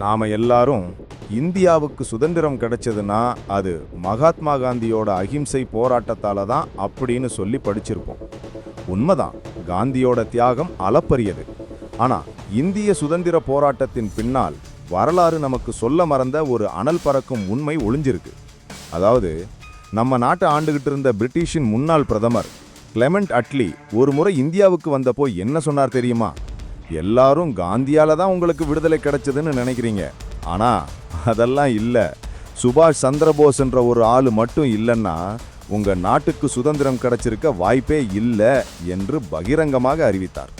நாம எல்லாரும் இந்தியாவுக்கு சுதந்திரம் கிடைச்சதுன்னா அது மகாத்மா காந்தியோட அகிம்சை போராட்டத்தால தான் அப்படின்னு சொல்லி படிச்சிருப்போம். உண்மைதான் காந்தியோட தியாகம் அளப்பரியது. ஆனா இந்திய சுதந்திர போராட்டத்தின் பின்னால் வரலாறு நமக்கு சொல்ல மறந்த ஒரு அனல் பறக்கும் உண்மை ஒளிஞ்சிருக்கு. அதாவது நம்ம நாட்டை ஆண்டுகிட்டு இருந்த பிரிட்டிஷின் முன்னாள் பிரதமர் கிளெமெண்ட் அட்லி ஒரு முறை இந்தியாவுக்கு வந்தப்போ என்ன சொன்னார் தெரியுமா? எல்லாரும் காந்தியால தான் உங்களுக்கு விடுதலை கிடைச்சதுன்னு நினைக்கிறீங்க. ஆனா அதெல்லாம் இல்லை. சுபாஷ் சந்திரபோஸ்ன்ற ஒரு ஆள் மட்டும் இல்லைன்னா உங்க நாட்டுக்கு சுதந்திரம் கிடைச்சிருக்க வாய்ப்பே இல்லை என்று பகிரங்கமாக அறிவித்தார்.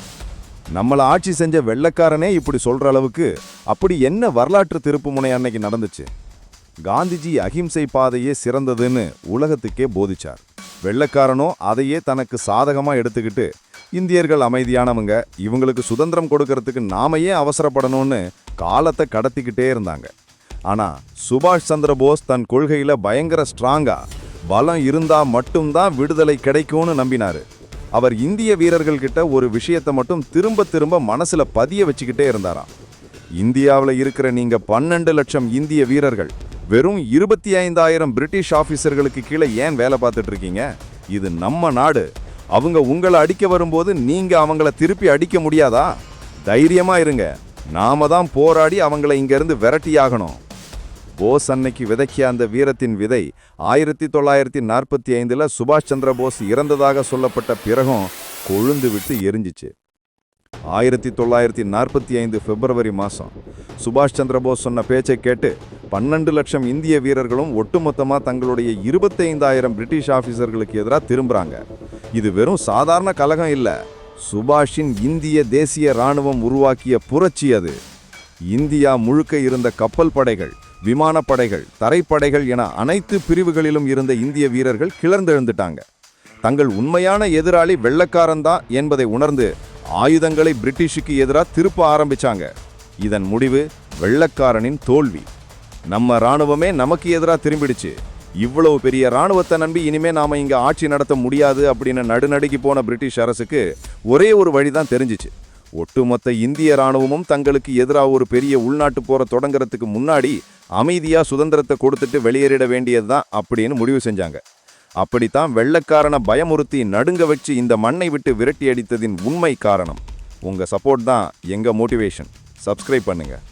நம்மளை ஆட்சி செஞ்ச வெள்ளைக்காரனே இப்படி சொல்ற அளவுக்கு அப்படி என்ன வரலாற்று திருப்புமுனை அன்னைக்கு நடந்துச்சு? காந்திஜி அகிம்சை பாதையே சிறந்ததுன்னு உலகத்துக்கே போதிச்சார். வெள்ளக்காரனோ அதையே தனக்கு சாதகமாக எடுத்துக்கிட்டு இந்தியர்கள் அமைதியானவங்க இவங்களுக்கு சுதந்திரம் கொடுக்கறதுக்கு நாம ஏன் அவசரப்படணும்னு காலத்தை கடத்திக்கிட்டே இருந்தாங்க. ஆனா சுபாஷ் சந்திர போஸ் தன் கொள்கையில பயங்கர ஸ்ட்ராங்கா பலம் இருந்தா மட்டும்தான் விடுதலை கிடைக்கும்னு நம்பினாரு. அவர் இந்திய வீரர்கள் கிட்ட ஒரு விஷயத்தை மட்டும் திரும்ப திரும்ப மனசுல பதிய வச்சுக்கிட்டே இருந்தாராம். இந்தியாவில் இருக்கிற நீங்க பன்னெண்டு லட்சம் இந்திய வீரர்கள் வெறும் இருபத்தி ஐந்தாயிரம் பிரிட்டிஷ் ஆஃபீஸர்களுக்கு கீழே ஏன் வேலை பார்த்துட்டு இருக்கீங்க? இது நம்ம நாடு. அவங்க உங்களை அடிக்க வரும்போது நீங்கள் அவங்கள திருப்பி அடிக்க முடியாதா? தைரியமாக இருங்க. நாம தான் போராடி அவங்கள இங்கேருந்து விரட்டியாகணும். போஸ் அன்னைக்கு விதைக்கிய அந்த வீரத்தின் விதை ஆயிரத்தி தொள்ளாயிரத்தி நாற்பத்தி ஐந்தில் சுபாஷ் சந்திர போஸ் இறந்ததாக சொல்லப்பட்ட பிறகும் கொழுந்து விட்டு எரிஞ்சிச்சு. ஆயிரத்தி தொள்ளாயிரத்தி நாற்பத்தி ஐந்து பிப்ரவரி மாதம் சுபாஷ் சந்திர போஸ் சொன்ன பேச்சை கேட்டு பன்னெண்டு லட்சம் இந்திய வீரர்களும் ஒட்டுமொத்தமாக தங்களுடைய இருபத்தைந்தாயிரம் பிரிட்டிஷ் ஆஃபீஸர்களுக்கு எதிராக திரும்புகிறாங்க இது வெறும் சாதாரண கலகம் இல்லை. சுபாஷின் இந்திய தேசிய இராணுவம் உருவாக்கிய புரட்சி அது. இந்தியா முழுக்க இருந்த கப்பல் படைகள் விமானப்படைகள் தரைப்படைகள் என அனைத்து பிரிவுகளிலும் இருந்த இந்திய வீரர்கள் கிளர்ந்தெழுந்துட்டாங்க. தங்கள் உண்மையான எதிராளி வெள்ளக்காரன்தான் என்பதை உணர்ந்து ஆயுதங்களை பிரிட்டிஷுக்கு எதிராக திருப்ப ஆரம்பிச்சாங்க. இதன் முடிவு வெள்ளக்காரனின் தோல்வி. நம்ம ராணுவமே நமக்கு எதிராக திரும்பிடுச்சு. இவ்வளவு பெரிய ராணுவத்தை நம்பி இனிமே நாம இங்க ஆட்சி நடத்த முடியாது அப்படின்னு நடுநடுக்கி போன பிரிட்டிஷ் அரசுக்கு ஒரே ஒரு வழிதான் தெரிஞ்சிச்சு. ஒட்டுமொத்த இந்திய ராணுவமும் தங்களுக்கு எதிராக ஒரு பெரிய உள்நாட்டு போரை தொடங்குறதுக்கு முன்னாடி அமைதியா சுதந்திரத்தை கொடுத்துட்டு வெளியேறிட வேண்டியதுதான் அப்படின்னு முடிவு செஞ்சாங்க. அப்படித்தான் வெள்ளக்காரனை பயமுறுத்தி நடுங்க வச்சு இந்த மண்ணை விட்டு விரட்டி அடித்ததின் உண்மை காரணம். உங்க சப்போர்ட் தான் எங்க மோட்டிவேஷன் சப்ஸ்கிரைப் பண்ணுங்கள்